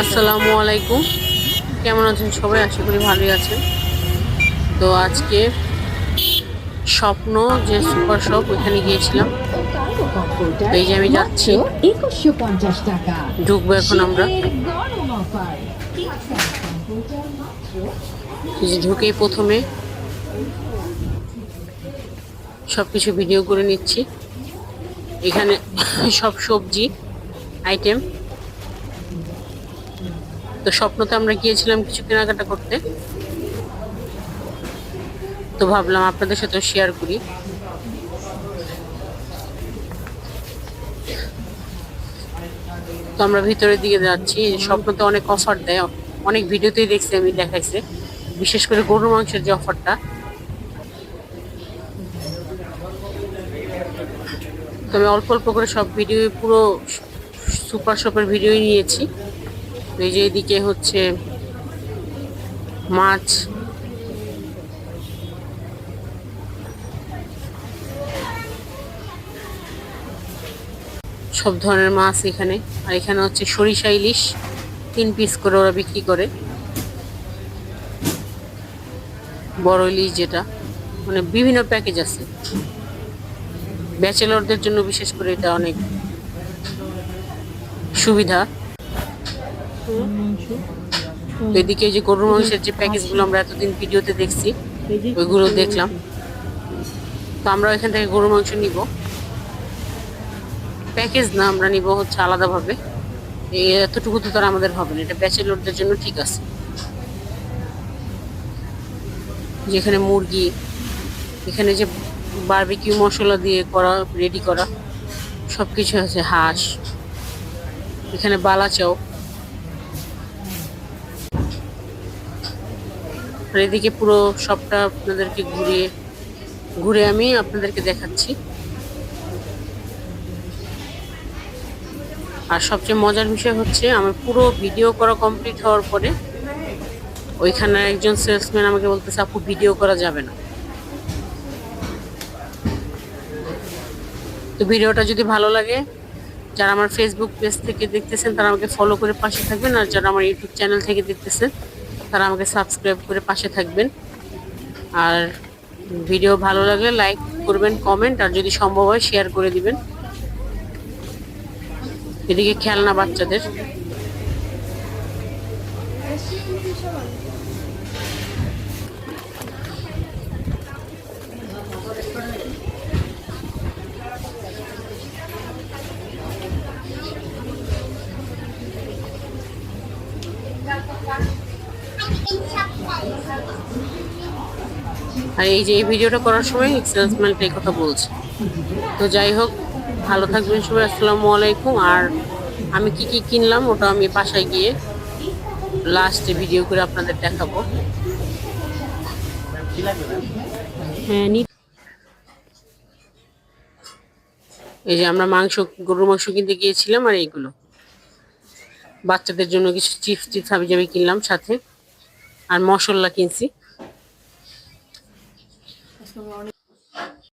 আসসালামু আলাইকুম। কেমন আছেন সবাই? আশা করি ভালোই আছেন। তো আজকে স্বপ্ন যে সুপার শপ, ওইখানে গিয়েছিলাম। এই যে আমি যাচ্ছি। ঢুকবো এখন আমরা। ঢুকেই প্রথমে। সব কিছু ভিডিও করে নিচ্ছি। এখানে সব সবজি, আইটেম। তো স্বপ্নতে আমরা গিয়েছিলাম কিছু কেনাকাটা করতে। তো ভাবলাম আপনাদের সাথে শেয়ার করি। তো আমরা ভিতরের দিকে যাচ্ছি। স্বপ্নতে অনেক অফার দেয়। অনেক ভিডিওতেই দেখছি আমি দেখাইছে। বিশেষ করে গরুর মাংসের যে অফারটা তো আমি অল্প অল্প করে সব ভিডিও পুরো সুপার শপের ভিডিওই নিয়েছি। এই যে এদিকে হচ্ছে মাছ। সব ধরনের মাছ এখানে। আর এখানে হচ্ছে সরিষা ইলিশ, তিন পিস করে ওরা বিক্রি করে। বড় ইলিশ যেটা মানে বিভিন্ন প্যাকেজ আছে। ব্যাচেলরদের জন্য বিশেষ করে এটা অনেক সুবিধা। এদিকে যে গরুর মাংসের যে প্যাকেজগুলো আমরা এতদিন ভিডিওতে দেখছি, ওইগুলো দেখলাম। তো আমরা এখান থেকে গরুর মাংস নিব। প্যাকেজ না, আমরা নিব হচ্ছে আলাদাভাবে। এতটুকু তো তার আমাদের হবে না, এটা ব্যাচেলরদের জন্য ঠিক আছে। যেখানে মুরগি, এখানে যে বারবিকিউ মশলা দিয়ে করা রেডি করা সব কিছু আছে, হাঁস, এখানে বালাচাও। আর এদিকে পুরো সবটা আপনাদেরকে ঘুরিয়ে ঘুরে আমি আপনাদেরকে দেখাচ্ছি। আর সবচেয়ে মজার বিষয় হচ্ছে, আমার পুরো ভিডিও করা কমপ্লিট হওয়ার পরে, ওইখানে একজন সেলসম্যান আমাকে বলতেছে, আপু ভিডিও করা যাবে না। তো ভিডিওটা যদি ভালো লাগে, যারা আমার ফেসবুক পেজ থেকে দেখতেছেন, তারা আমাকে ফলো করে পাশে থাকবেন, আর যারা আমার ইউটিউব চ্যানেল থেকে দেখতেছেন তারা আমাকে সাবস্ক্রাইব করে পাশে থাকবেন। আর ভিডিও ভালো লাগলে লাইক করবেন কমেন্ট আর যদি সম্ভব হয় শেয়ার করে দিবেন। এদিকে খেলনা বাচ্চাদের। আর এই যে এই ভিডিওটা করার সময় সেলসম্যানটা এই কথা বলছে। তো যাই হোক, ভালো থাকবেন সবাই, আসসালামু আলাইকুম। আর আমি কি কি কিনলাম ওটা আমি বাসায় গিয়ে লাস্টে ভিডিও করে আপনাদের দেখাবো। হ্যাঁ এই যে আমরা মাংস, গরুর মাংস কিনতে গিয়েছিলাম আর এইগুলো। বাচ্চাদের জন্য কিছু চিপস টিপস হাবি জাবি কিনলাম সাথে। আর মশলা কিনছি।